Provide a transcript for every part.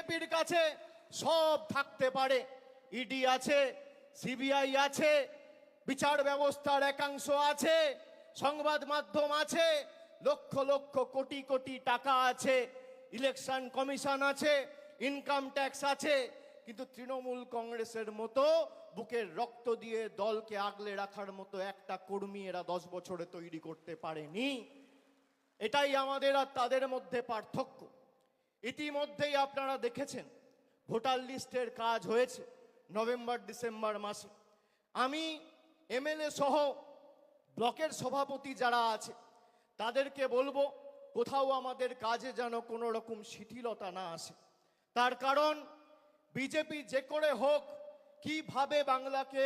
বিজেপির কাছে সব থাকতে পারে। ইডি আছে, সিবিআই আছে, বিচার ব্যবস্থার একাংশ আছে, সংবাদ মাধ্যম আছে, লক্ষ লক্ষ কোটি কোটি টাকা আছে, ইলেকশন কমিশন আছে, ইনকাম ট্যাক্স আছে, কিন্তু তৃণমূল কংগ্রেসের মতো বুকের রক্ত দিয়ে দলকে আগলে রাখার মতো একটা কর্মী এরা দশ বছরে তৈরি করতে পারেনি। এটাই আমাদের আর তাদের মধ্যে পার্থক্য। ইতিমধ্যেই আপনারা দেখেছেন, ভোটার লিস্টের কাজ হয়েছে নভেম্বর, ডিসেম্বর মাসে। আমি এমএলএ সহ ব্লকের সভাপতি যারা আছে, তাদেরকে বলব, কোথাও আমাদের কাজে যেন কোনো রকম শিথিলতা না আসে। তার কারণ, বিজেপি যে করে হোক, কীভাবে বাংলাকে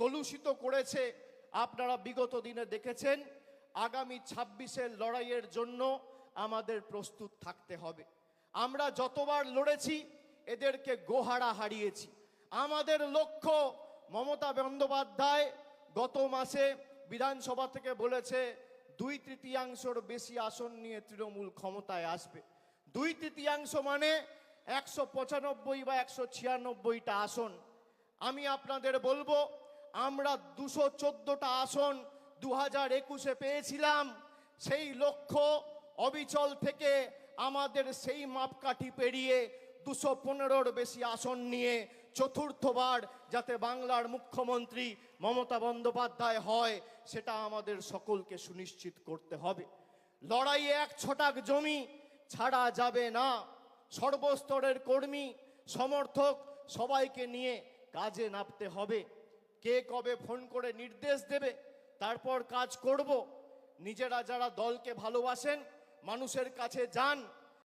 কলুষিত করেছে, আপনারা বিগত দিনে দেখেছেন, আগামী ছাব্বিশের লড়াইয়ের জন্য আমাদের প্রস্তুত থাকতে হবে। আমরা যতবার লড়েছি, এদেরকে গোহারা হারিয়েছি। আমাদের লক্ষ্য মমতা বন্দ্যোপাধ্যায় গত মাসে বিধানসভা থেকে বলেছে, দুই তৃতীয়াংশর বেশি আসন নিয়ে তৃণমূল ক্ষমতায় আসবে। দুই তৃতীয়াংশ মানে একশো পঁচানব্বই বা একশো ছিয়ানব্বইটা আসন। আমি আপনাদের বলব, আমরা দুশো চোদ্দোটা আসন দু হাজার একুশে পেয়েছিলাম। সেই লক্ষ্য অবিচল থেকে আমাদের সেই মাপকাঠি পেরিয়ে দুশো পনেরোর বেশি আসন নিয়ে চতুর্থবার যাতে বাংলার মুখ্যমন্ত্রী মমতা বন্দ্যোপাধ্যায় হয়, সেটা আমাদের সকলকে সুনিশ্চিত করতে হবে। লড়াইয়ে এক ছটাক জমি ছাড়া যাবে না। সর্বস্তরের কর্মী, সমর্থক সবাইকে নিয়ে কাজে নামতে হবে। কে কবে ফোন করে নির্দেশ দেবে, তারপর কাজ করব। নিজেরা যারা দলকে ভালোবাসেন মানুষের কাছে যান